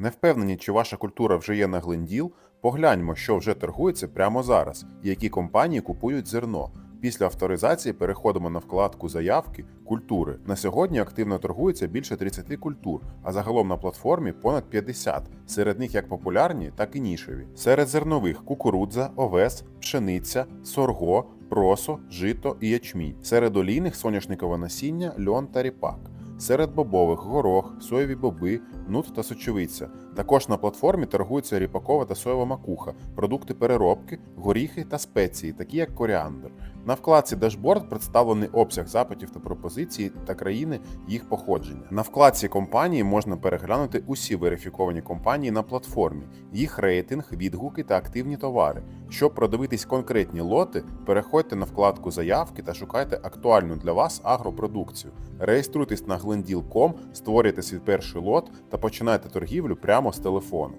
Не впевнені, чи ваша культура вже є на Гленділ? Погляньмо, що вже торгується прямо зараз і які компанії купують зерно. Після авторизації переходимо на вкладку заявки культури. На сьогодні активно торгується більше 30 культур, а загалом на платформі понад 50. Серед них як популярні, так і нішеві. Серед зернових кукурудза, овес, пшениця, сорго, просо, жито і ячмінь. Серед олійних соняшникове насіння, льон та ріпак. Серед бобових горох, соєві боби, нут та сочевиця. Також на платформі торгуються ріпакова та соєва макуха, продукти переробки, горіхи та спеції, такі як коріандр. На вкладці Дашборд представлений обсяг запитів та пропозицій та країни їх походження. На вкладці компанії можна переглянути усі верифіковані компанії на платформі, їх рейтинг, відгуки та активні товари. Щоб продивитись конкретні лоти, переходьте на вкладку заявки та шукайте актуальну для вас агропродукцію. Реєструйтесь на glendil.com, створюйте свій перший лот та починайте торгівлю прямо з телефону.